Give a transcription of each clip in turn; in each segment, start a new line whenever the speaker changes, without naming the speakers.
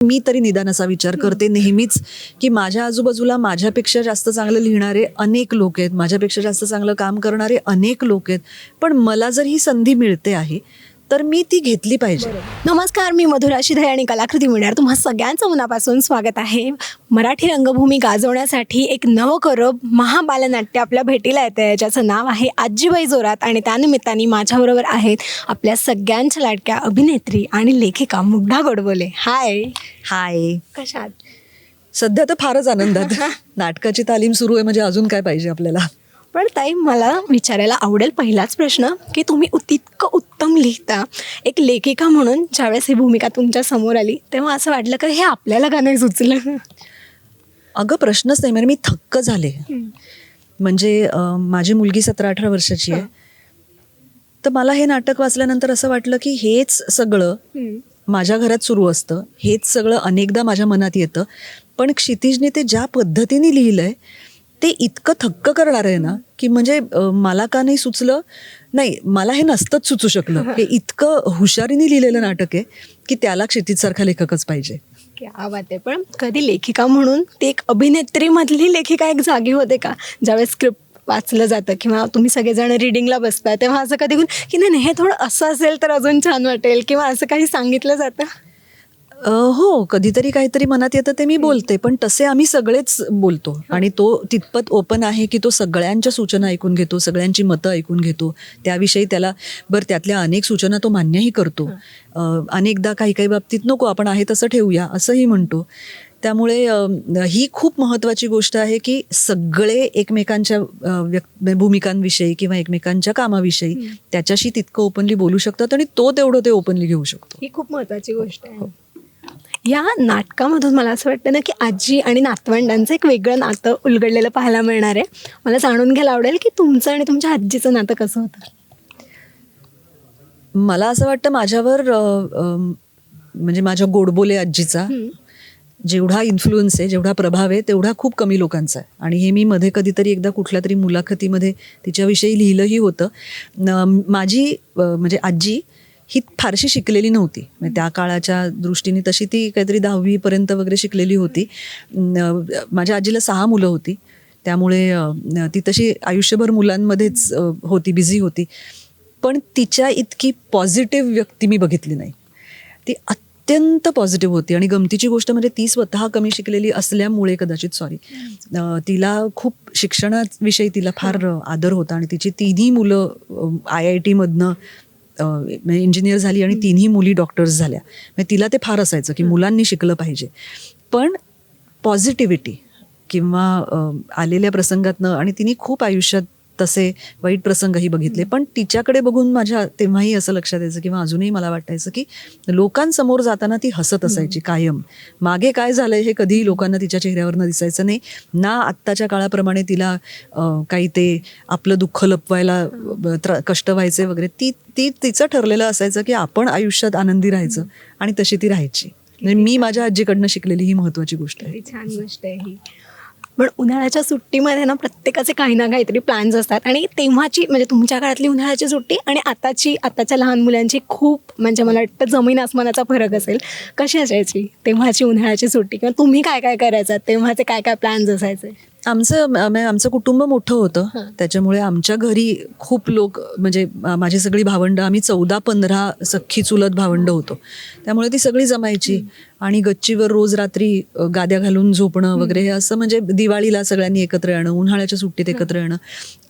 मी तरी निदान असा विचार करते नेहमीच की माझ्या आजूबाजूला माझ्यापेक्षा जास्त चांगलं लिहिणारे अनेक लोक आहेत माझ्यापेक्षा जास्त चांगलं काम करणारे अनेक लोक आहेत पण मला जर ही संधी मिळते आहे तर मी ती घेतली पाहिजे.
नमस्कार मी मधुरा शिधे आणि कलाकृती मिळणार. तुम्हा सगळ्यांचं मनापासून स्वागत आहे. मराठी रंगभूमी गाजवण्यासाठी एक नवकरब महाबालनाट्य आपल्या भेटीला येते ज्याचं नाव आहे आजीबाई जोरात आणि त्यानिमित्ताने माझ्याबरोबर आहेत आपल्या सगळ्यांच्या लाडक्या अभिनेत्री आणि लेखिका मुग्धा गोडबोले. हाय
हाय
कशात
सध्या तर फारच आनंदात. नाटकाची तालीम सुरू आहे म्हणजे अजून काय पाहिजे आपल्याला?
पण ताई मला विचारायला आवडेल पहिलाच प्रश्न की तुम्ही तितकं उत्तम लिहिता. एक लेखिका म्हणून ज्यावेळेस ही भूमिका तुमच्यासमोर आली तेव्हा असं वाटलं की हे आपल्याला का नाही सुचलं?
अगं प्रश्नच नाही म्हणजे मी थक्क झाले. म्हणजे माझी मुलगी सतरा अठरा वर्षाची आहे. तर मला हे नाटक वाचल्यानंतर असं वाटलं की हेच सगळं माझ्या घरात सुरू असतं. हेच सगळं अनेकदा माझ्या मनात येतं. पण क्षितिजने ते ज्या पद्धतीने लिहिलंय ते इतकं थक्क करणार आहे ना की म्हणजे मला का नाही सुचलं? नाही मला हे नसतंच सुचू शकलं. हे इतकं हुशारीने लिहिलेलं नाटक आहे की त्याला क्षितिजसारखा लेखकच पाहिजे.
क्या बात आहे. पण कधी लेखिका म्हणून ती एक अभिनेत्रीमधली लेखिका एक जागी होते का? ज्यावेळेस स्क्रिप्ट वाचलं जातं किंवा तुम्ही सगळेजण रिडिंगला बसता तेव्हा असं कधी की नाही हे थोडं असं असेल तर अजून छान वाटेल किंवा असं काही सांगितलं जातं?
हो कधीतरी काहीतरी मनात येतं ते मी बोलते पण तसे आम्ही सगळेच बोलतो. आणि तो तितपत ओपन आहे की तो सगळ्यांच्या सूचना ऐकून घेतो सगळ्यांची मतं ऐकून घेतो. त्याविषयी त्याला बरं त्यातल्या अनेक सूचना तो मान्यही करतो. अनेकदा काही काही बाबतीत नको आपण आहे तसं ठेवूया असंही म्हणतो. त्यामुळे ही खूप महत्त्वाची गोष्ट आहे की सगळे एकमेकांच्या व्यक् भूमिकांविषयी किंवा एकमेकांच्या कामाविषयी त्याच्याशी तितकं ओपनली बोलू शकतात आणि तो तेवढं ते ओपनली घेऊ शकतो.
ही खूप महत्त्वाची गोष्ट आहे. या नाटकामधून मला असं वाटतं ना की आजी आणि नातवंडांचं एक वेगळं नातं उलगडलेलं पाहायला मिळणार आहे. मला जाणून घ्यायला आवडेल की तुमचं आणि तुमच्या आजीचं नातं कसं होतं?
मला असं वाटतं माझ्यावर म्हणजे माझ्या गोडबोले आजीचा जेवढा इन्फ्लुअन्स आहे जेवढा प्रभाव आहे तेवढा खूप कमी लोकांचा आहे. आणि हे मी मध्ये कधीतरी एकदा कुठल्या तरी मुलाखतीमध्ये तिच्याविषयी लिहिलंही होतं. माझी म्हणजे आजी ही फारशी शिकलेली नव्हती. म्हणजे त्या काळाच्या दृष्टीने तशी ती काहीतरी दहावीपर्यंत वगैरे शिकलेली होती. माझ्या आजीला सहा मुलं होती. त्यामुळे ती तशी आयुष्यभर मुलांमध्येच होती बिझी होती. पण तिच्या इतकी पॉझिटिव्ह व्यक्ती मी बघितली नाही. ती अत्यंत पॉझिटिव्ह होती आणि गमतीची गोष्ट म्हणजे ती स्वतः कमी शिकलेली असल्यामुळे कदाचित सॉरी. तिला खूप शिक्षणाविषयी तिला फार आदर होता आणि तिची तिन्ही मुलं आय आय टीमधनं इंजिनियर झाली आणि तिन्ही मुली डॉक्टर्स झाल्या. म्हणजे तिला ते फार असायचं की मुलांनी शिकलं पाहिजे. पण पॉझिटिव्हिटी किंवा आलेल्या प्रसंगातनं आणि तिने खूप आयुष्यात तसे वाईट प्रसंगही बघितले. पण तिच्याकडे बघून माझ्या तेव्हाही असं लक्षात यायचं किंवा अजूनही मला वाटायचं की लोकांसमोर जाताना ती हसत असायची कायम. मागे काय झालंय हे कधीही लोकांना तिच्या चेहऱ्यावरनं दिसायचं नाही. ना आत्ताच्या काळाप्रमाणे तिला काही ते आपलं दुःख लपवायला कष्ट व्हायचे वगैरे ती ती तिचं ठरलेलं असायचं की आपण आयुष्यात आनंदी राहायचं आणि तशी ती राहायची. मी माझ्या आजीकडनं शिकलेली ही महत्वाची गोष्ट आहे.
छान गोष्ट आहे ही. पण उन्हाळ्याच्या सुट्टीमध्ये ना प्रत्येकाचे काही ना काहीतरी प्लॅन्स असतात. आणि तेव्हाची म्हणजे तुमच्या काळातली उन्हाळ्याची सुट्टी आणि आताची आताच्या लहान मुलांची खूप म्हणजे मला वाटतं जमीन आसमानाचा फरक असेल. कशी असायची तेव्हाची उन्हाळ्याची सुट्टी किंवा तुम्ही काय काय करायचा तेव्हाचे काय काय प्लॅन्स असायचे?
आमचं आमचं कुटुंब मोठं होतं. त्याच्यामुळे आमच्या घरी खूप लोक म्हणजे माझी सगळी भावंडं आम्ही चौदा पंधरा सख्खी चुलत भावंडं होतो. त्यामुळे ती सगळी जमायची. आणि गच्चीवर रोज रात्री गाद्या घालून झोपणं वगैरे हे असं म्हणजे दिवाळीला सगळ्यांनी एकत्र येणं उन्हाळ्याच्या सुट्टीत एकत्र येणं.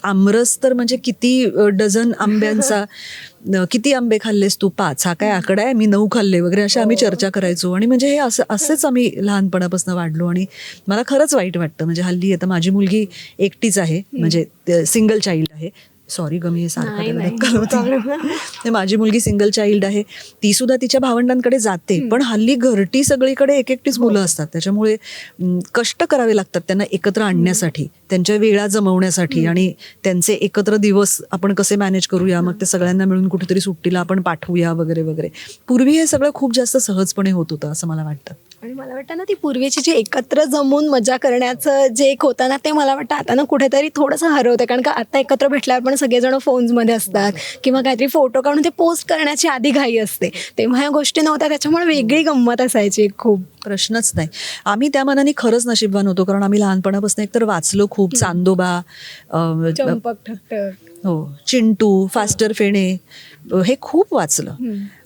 आमरस तर म्हणजे किती डझन आंब्यांचा किती आंबे खाल्लेस तू? पाच. हा काय आकडा आहे? मी नऊ खाल्ले वगैरे अशा आम्ही चर्चा करायचो. आणि म्हणजे हे असं असेच आम्ही लहानपणापासून वाढलो. आणि मला खरंच वाईट वाटतं. म्हणजे हल्ली आता माझी मुलगी एकटीच आहे. म्हणजे सिंगल चाइल्ड आहे. सॉरी ग मी हे सारखं
नाही,
त्याला
नाही.
धक्का लावते. ते माझी मुलगी सिंगल चाइल्ड आहे. ती सुद्धा तिच्या भावंडांकडे जाते. पण हल्ली घरटी सगळीकडे एक एकटीच मुलं असतात. त्याच्यामुळे कष्ट करावे लागतात त्यांना एकत्र आणण्यासाठी त्यांच्या वेळा जमवण्यासाठी आणि त्यांचे एकत्र दिवस आपण कसे मॅनेज करूया? मग ते सगळ्यांना मिळून कुठेतरी सुट्टीला आपण पाठवूया वगैरे वगैरे. पूर्वी हे सगळं खूप जास्त सहजपणे होत होतं असं मला वाटतं.
आणि मला वाटतं ना ती पूर्वीची जी एकत्र जमून मजा करण्याचं जे एक होतं ना ते मला वाटतं आता ना कुठेतरी थोडंसं हरवतं कारण का आता एकत्र भेटल्यावर पण सगळेजण फोन्समध्ये असतात किंवा काहीतरी फोटो काढून ते पोस्ट करण्याची आधी घाई असते. तेव्हा या गोष्टी नव्हत्या त्याच्यामुळे वेगळी गंमत असायची खूप.
प्रश्नच नाही. आम्ही त्या मनाने खरंच नशीबवान होतो कारण आम्ही लहानपणापासून एकतर वाचलो खूप. चांदोबा
चंपक ठकठक.
हो चिंटू फास्टर फेणे हे खूप वाचलं.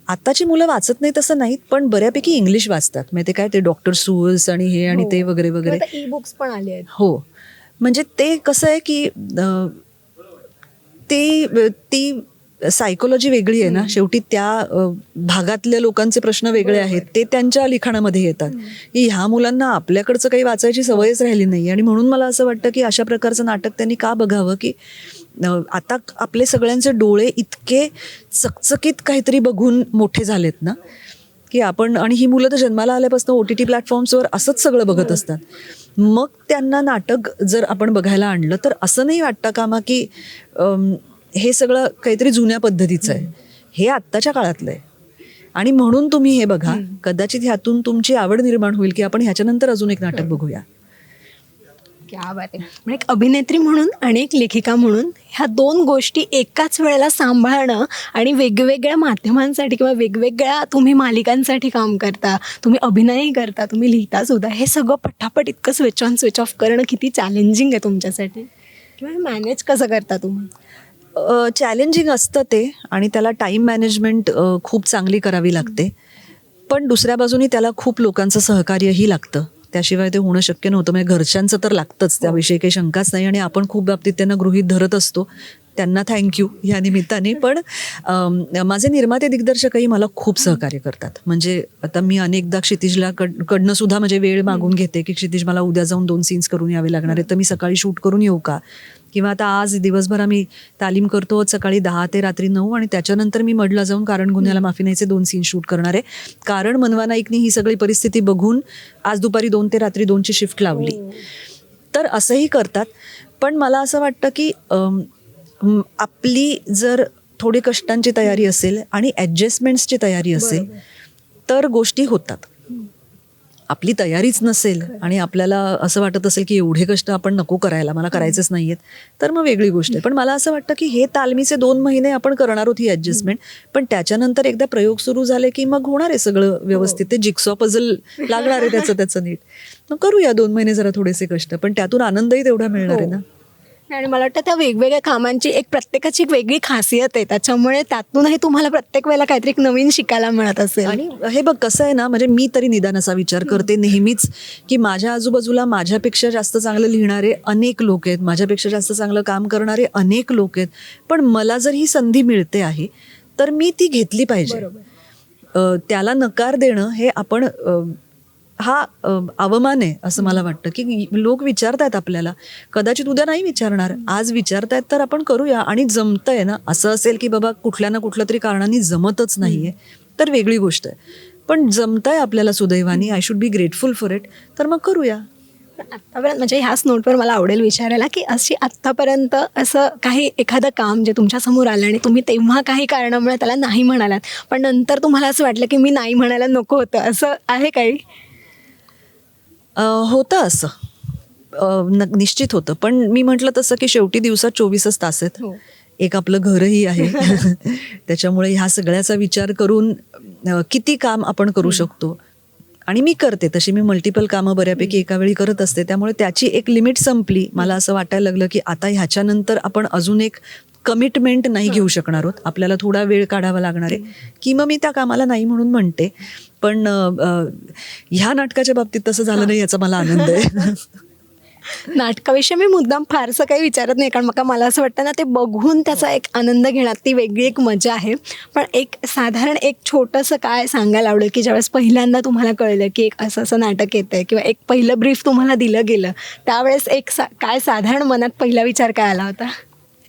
आताची मुलं वाचत नाही तसं नाहीत पण बऱ्यापैकी इंग्लिश वाचतात. म्हणजे ते काय? ते डॉक्टर सुअल्स आणि हे आणि ते वगैरे वगैरे.
ई बुक्स पण आले आहेत.
हो. म्हणजे ते कसं आहे की ते ती सायकोलॉजी वेगळी आहे ना. शेवटी त्या भागातल्या लोकांचे प्रश्न वेगळे आहेत. ते त्यांच्या लिखाणामध्ये येतात. की ह्या मुलांना आपल्याकडचं काही वाचायची सवयच राहिली नाही आणि म्हणून मला असं वाटतं की अशा प्रकारचं नाटक त्यांनी का बघावं? की आता आपले सगळ्यांचे डोळे इतके चकचकीत काहीतरी बघून मोठे झालेत ना की आपण आणि ही मुलं तर जन्माला आल्यापासून ओ टी टी प्लॅटफॉर्म्सवर असंच सगळं बघत असतात. मग त्यांना नाटक जर आपण बघायला आणलं तर असं नाही वाटतं कामा की हे सगळं काहीतरी जुन्या पद्धतीचं आहे. हे आत्ताच्या काळातलं आहे. आणि म्हणून तुम्ही हे बघा कदाचित ह्यातून तुमची आवड निर्माण होईल की आपण ह्याच्यानंतर अजून एक नाटक बघूया.
म्हणजे एक अभिनेत्री म्हणून आणि एक लेखिका म्हणून ह्या दोन गोष्टी एकाच वेळेला सांभाळणं आणि वेगवेगळ्या माध्यमांसाठी किंवा वेगवेगळ्या तुम्ही मालिकांसाठी काम करता तुम्ही अभिनयही करता तुम्ही लिहिता सुद्धा हे सगळं पटापट इतकं स्विच ऑन स्विच ऑफ करणं किती चॅलेंजिंग आहे तुमच्यासाठी. किंवा मॅनेज कसं करता तुम्ही?
चॅलेंजिंग असतं ते आणि त्याला टाईम मॅनेजमेंट खूप चांगली करावी लागते. पण दुसऱ्या बाजूनी त्याला खूप लोकांचं सहकार्यही लागतं. त्याशिवाय ते होणं शक्य नव्हतं. म्हणजे घरच्यांचं तर लागतंच. त्याविषयी काही शंकाच नाही आणि आपण खूप बाबतीत त्यांना गृहीत धरत असतो. त्यांना थँक्यू या निमित्ताने. पण माझे निर्माते दिग्दर्शकही मला खूप सहकार्य करतात. म्हणजे आता मी अनेकदा क्षितिजला कड कडनं सुद्धा म्हणजे वेळ मागून घेते की क्षितिज मला उद्या जाऊन दोन सीन्स करून यावे लागणार आहेत. तर मी सकाळी शूट करून येऊ का? किंवा आता आज दिवसभर आम्ही तालीम करतो सकाळी दहा ते रात्री नऊ आणि त्याच्यानंतर मी मडला जाऊन कारण गुन्ह्याला माफी नाहीचे दोन सीन शूट करणार आहे. कारण मनवा नाईकनी ही सगळी परिस्थिती बघून आज दुपारी दोन ते रात्री दोनची शिफ्ट लावली. तर असंही करतात. पण मला असं वाटतं की आपली जर थोडी कष्टांची तयारी असेल आणि ॲडजस्टमेंट्सची तयारी असेल तर गोष्टी होतात. आपली तयारीच नसेल आणि आपल्याला असं वाटत असेल की एवढे कष्ट आपण नको करायला मला करायचेच नाही आहेत तर मग वेगळी गोष्ट आहे. पण मला असं वाटतं की हे तालमीचे दोन महिने आपण करणार आहोत ही ॲडजस्टमेंट पण त्याच्यानंतर एकदा प्रयोग सुरू झाले की मग होणार आहे सगळं व्यवस्थित. ते जिक्सॉ पझल लागणार आहे त्याचं त्याचं नीट. मग करूया दोन महिने जरा थोडेसे कष्ट पण त्यातून आनंदही तेवढा मिळणार आहे ना?
आणि मला वाटतं त्या वेगवेगळ्या कामांची एक प्रत्येकाची एक वेगळी खासियत आहे. त्याच्यामुळे त्यातूनही तुम्हाला प्रत्येक वेळेला काहीतरी नवीन शिकायला मिळत असेल.
आणि हे बघ कसं आहे ना म्हणजे मी तरी निदान असा विचार करते नेहमीच की माझ्या आजूबाजूला माझ्यापेक्षा जास्त चांगलं लिहिणारे अनेक लोक आहेत. माझ्यापेक्षा जास्त चांगलं काम करणारे अनेक लोक आहेत. पण मला जर ही संधी मिळते आहे तर मी ती घेतली पाहिजे. त्याला नकार देणं हे आपण हा अवमान आहे असं मला वाटतं की लोक विचारतायत आपल्याला. कदाचित उद्या नाही विचारणार आज विचारतायत तर आपण करूया आणि जमतंय ना. असं असेल की बाबा कुठल्या ना कुठल्या तरी कारणाने जमतच नाहीये तर वेगळी गोष्ट आहे. पण जमतंय आपल्याला सुदैवानी I should be grateful for it तर मग करूया.
आत्तापर्यंत म्हणजे ह्याच नोटवर मला आवडेल विचारायला की अशी आत्तापर्यंत असं काही एखादं काम जे तुमच्यासमोर आलं आणि तुम्ही तेव्हा काही कारणामुळे त्याला नाही म्हणालात पण नंतर तुम्हाला असं वाटलं की मी नाही म्हणायला नको होतं असं आहे काही?
होतं असं. निश्चित होतं. पण मी म्हटलं तसं की शेवटी दिवसात चोवीसच तास आहेत.
हो.
एक आपलं घरही आहे. त्याच्यामुळे ह्या सगळ्याचा विचार करून किती काम आपण करू शकतो? आणि मी करते तशी मी मल्टिपल कामं बऱ्यापैकी एका वेळी करत असते. त्यामुळे त्याची एक लिमिट संपली. मला असं वाटायला लागलं की आता ह्याच्यानंतर आपण अजून एक कमिटमेंट नाही घेऊ शकणार आहोत. आपल्याला थोडा वेळ काढावा लागणार आहे. की मग मी त्या कामाला नाही म्हणून म्हणते. पण ह्या नाटकाच्या बाबतीत तसं झालं नाही याचा मला आनंद आहे.
नाटकाविषयी मी मुद्दाम फारसं काही विचारत नाही कारण मला असं वाटतं ना ते बघून त्याचा एक आनंद घेण्यात ती वेगळी एक मजा आहे. पण एक साधारण एक छोटंसं काय सांगायला आवडेल की ज्यावेळेस पहिल्यांदा तुम्हाला कळलं की एक असं असं नाटक येतं आहे किंवा एक पहिलं ब्रीफ तुम्हाला दिलं गेलं त्यावेळेस एक सा काय साधारण मनात पहिला विचार काय आला होता?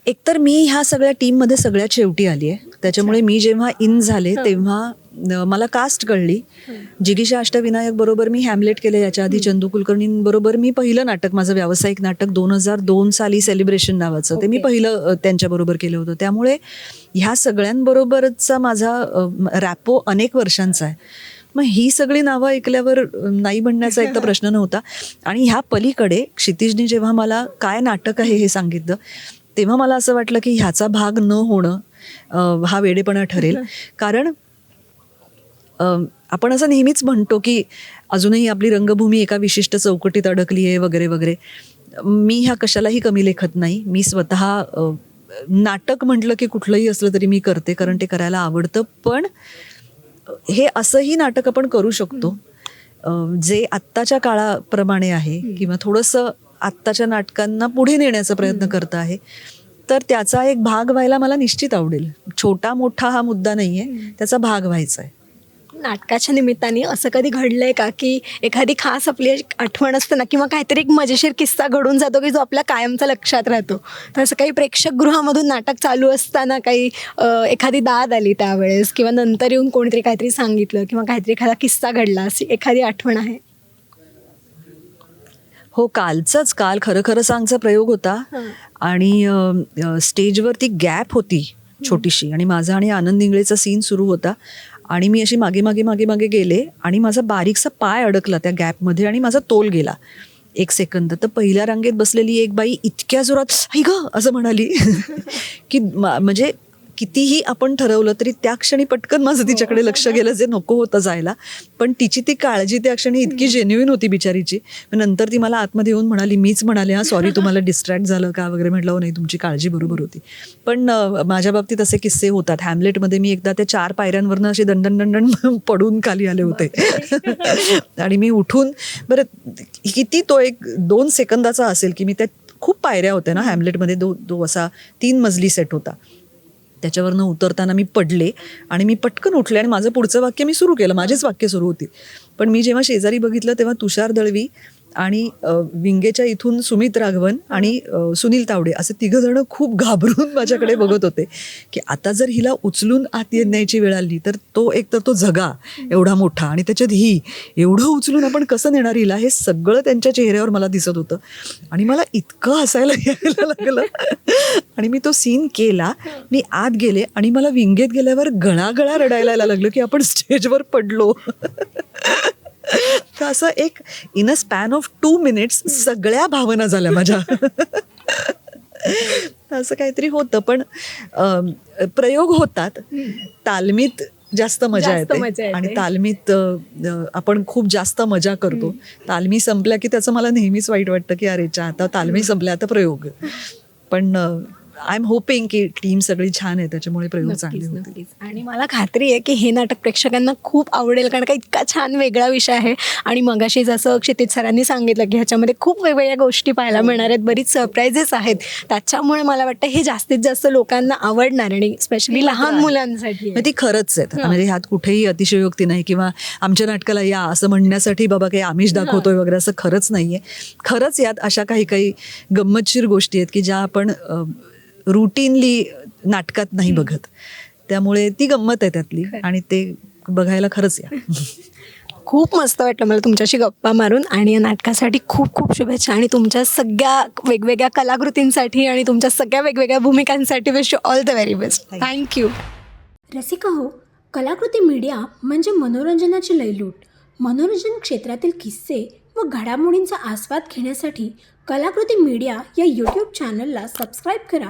एकतर मी ह्या सगळ्या टीममध्ये सगळ्यात शेवटी आली आहे त्याच्यामुळे मी जेव्हा इन झाले तेव्हा मला कास्ट कळली. जिगीशा अष्टविनायक बरोबर मी हॅमलेट केले याच्या आधी चंदू कुलकर्णींबरोबर मी पहिलं नाटक माझं व्यावसायिक नाटक दोन हजार दोन साली सेलिब्रेशन नावाचं. ते मी पहिलं त्यांच्याबरोबर केलं होतं. त्यामुळे ह्या सगळ्यांबरोबरचा माझा रॅपो अनेक वर्षांचा आहे. मग ही सगळी नावं ऐकल्यावर नाही म्हणण्याचा एक तर प्रश्न नव्हता. आणि ह्या पलीकडे क्षितिजने जेव्हा मला काय नाटक आहे हे सांगितलं तेव्हा मला असं वाटलं की ह्याचा भाग न होणं हा वेडेपणा ठरेल. कारण आपण असं नेहमीच म्हणतो की अजूनही आपली रंगभूमी एका विशिष्ट चौकटीत अडकली आहे वगैरे वगैरे. मी ह्या कशालाही कमी लेखत नाही. मी स्वतः नाटक म्हटलं की कुठलंही असलं तरी मी करते कारण ते करायला आवडतं. पण हे असंही नाटक आपण करू शकतो. जे आत्ताच्या काळाप्रमाणे आहे किंवा थोडंसं आत्ताच्या नाटकांना पुढे नेण्याचा प्रयत्न करत आहे तर त्याचा एक भाग व्हायला मला निश्चित आवडेल. छोटा मोठा हा मुद्दा नाही आहे त्याचा भाग व्हायचा आहे.
नाटकाच्या निमित्ताने असं कधी घडलंय का? की एखादी खास आपली आठवण असते ना किंवा काहीतरी एक मजेशीर किस्सा घडून जातो की जो आपल्या कायमचा लक्षात राहतो. तर असं काही प्रेक्षकगृहामधून नाटक चालू असताना काही एखादी दाद आली त्यावेळेस? किंवा नंतर येऊन कोणीतरी काहीतरी सांगितलं? किंवा काहीतरी एखादा किस्सा घडला? अशी एखादी आठवण आहे?
हो कालचाच. काल खरं खरं सांगचा प्रयोग होता. आणि अ, अ, स्टेजवर ती गॅप होती छोटीशी. आणि माझा आणि आनंद इंगळेचा सीन सुरू होता. आणि मी अशी मागे मागे मागे मागे गेले आणि माझा बारीकसा पाय अडकला त्या गॅपमध्ये आणि माझा तोल गेला. एक सेकंद. तर पहिल्या रांगेत बसलेली एक बाई इतक्या जोरात आई ग असं म्हणाली. की मा- म्हणजे कितीही आपण ठरवलं तरी त्या क्षणी पटकन माझं तिच्याकडे लक्ष गेलं जे नको होतं जायला. पण तिची ती काळजी त्या क्षणी इतकी जेन्युइन होती बिचारीची. नंतर ती मला आतमध्ये येऊन म्हणाली मीच म्हणाले हा सॉरी तुम्हाला डिस्ट्रॅक्ट झालं का? वगैरे म्हटलं "हो नाही तुमची काळजी बरोबर होती. पण माझ्या बाबतीत असे किस्से होतात. हॅमलेटमध्ये मी एकदा त्या चार पायऱ्यांवरनं असे दंडन दंडन पडून खाली आले होते. आणि मी उठून बरं किती तो एक दोन सेकंदाचा असेल की मी त्या खूप पायऱ्या होत्या ना हॅमलेटमध्ये दो दो असा तीन मजली सेट होता. त्याच्यावरनं उतरताना मी पडले आणि मी पटकन उठले आणि माझं पुढचं वाक्य मी सुरू केलं. माझेच वाक्य सुरू होती. पण मी जेव्हा शेजारी बघितलं तेव्हा तुषार दळवी आणि विंगेच्या इथून सुमित राघवन आणि सुनील तावडे असे तिघ जण खूप घाबरून माझ्याकडे बघत होते की आता जर हिला उचलून आत येण्याची वेळ आली तर तो एक तर तो जगा एवढा मोठा आणि त्याच्यात ही एवढं उचलून आपण कसं नेणार हिला हे सगळं त्यांच्या चेहऱ्यावर मला दिसत होतं. आणि मला इतकं हसायला यायला लागलं. आणि मी तो सीन केला मी आत गेले आणि मला विंगेत गेल्यावर गळागळा रडायला लागलं की आपण स्टेजवर पडलो. तर असं एक in a span of two minutes सगळ्या भावना झाल्या माझ्या. असं काहीतरी होतं पण प्रयोग होतात. तालमीत जास्त मजा येते. आणि तालमीत आपण खूप जास्त मजा करतो. तालमी संपल्या की त्याचं मला नेहमीच वाईट वाटतं की अरे चा आता तालमी संपल्या आता प्रयोग. पण आय एम होपिंग की टीम सगळी छान आहे त्याच्यामुळे प्रयोग चांगले होतील.
आणि मला खात्री आहे की हे नाटक प्रेक्षकांना खूप आवडेल कारण का इतका छान वेगळा विषय आहे. आणि मगाशी जसं क्षितिज सरांनी सांगितलं की ह्याच्यामध्ये खूप वेगवेगळ्या गोष्टी पाहायला मिळणार आहेत बरीच सरप्राईजेस आहेत. त्याच्यामुळे मला वाटतं हे जास्तीत जास्त लोकांना आवडणार आणि स्पेशली लहान मुलांसाठी
मग ती खरंच आहेत. म्हणजे ह्यात कुठेही अतिशयोक्ती नाही किंवा आमच्या नाटकाला या असं म्हणण्यासाठी बाबा काही आमिष दाखवतोय वगैरे असं खरंच नाहीये. खरंच यात अशा काही काही गंमतशीर गोष्टी आहेत की ज्या आपण रुटीनली नाटकात नाही बघत. त्यामुळे ती गंमत आहे त्यातली आणि ते बघायला खरंच या.
खूप मस्त वाटलं मला तुमच्याशी गप्पा मारून आणि या नाटकासाठी खूप खूप शुभेच्छा आणि तुमच्या सगळ्या वेगवेगळ्या कलाकृतींसाठी आणि तुमच्या सगळ्या वेगवेगळ्या भूमिकांसाठी wish you all the very best thank you
Rasika हो कलाकृती मीडिया म्हणजे मनोरंजनाची लयलूट. मनोरंजन क्षेत्रातील किस्से व घडामोडींचा आस्वाद घेण्यासाठी कलाकृती मीडिया या यूट्यूब चॅनलला सबस्क्राईब करा